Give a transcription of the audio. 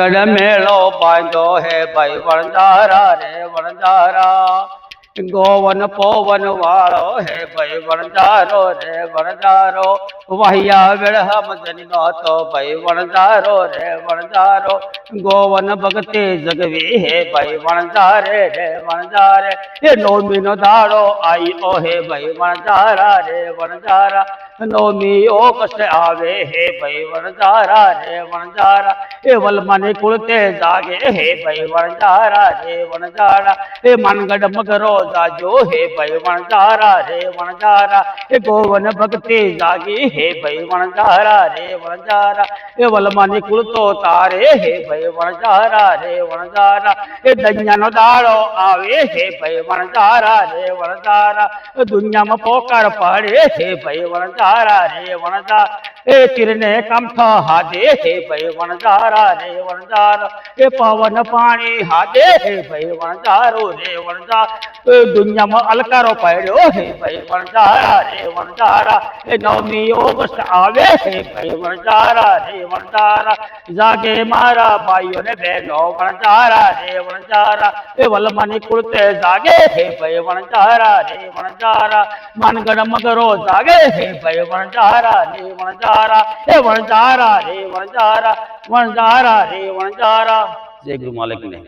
गढ़ मेलो बांधो है भाई वणदारा रे वणदारा गोवन पोवन वालो है भाई वणदारो रे वणदारो वाहिया वेड़ हम जनिनो तो भाई वणदारो रे वणदारो गोवन भगते जगवी है भाई वणदारे रे वणदारे ये नौ नो दाड़ो आई ओ है भाई वणदारा रे वणदारा नौमी ओ कष्ट आवे हे भई वणजारा रे वणजारा हे वल मन कुलते जागे हे भई वणजारा रे वणजारा हे मनगढ़ मगरो जाजो हे भई वणजारा रे वणजारा हे गोवन भक्ति जागे हे भई वणजारा रे वणजारा हे वल मन कुल तो तारे हे भई वणजारा रे वणजारा हे दंजन दाड़ो आवे हे भई वणजारा रे वणजारा दुनिया में पोकार पाड़े हे भई वणजारा वणदारा रे वणदा ए किरने कंठ हादे हे भई वणदारा रे वणदार ए पवन पाणी हादे हे भई वणदारो रे वणदार એ દુનિયામાં અલકારો પાડ્યો હે ભાઈ વણજારા રે વણજારા એ નવમી ઓગસ્ટ આવે હે ભાઈ વણજારા રે વણજારા જાગે મારા ભાઈઓ ને બહેનો વણજારા રે વણજારા એ વલમાની કુળતે જાગે હે ભાઈ વણજારા રે વણજારા માનગઢ મગરો જાગે હે ભાઈ વણજારા રે વણજારા એ વણજારા રે વણજારા વણજારા રે વણજારા જય ગુરુ માલિક ને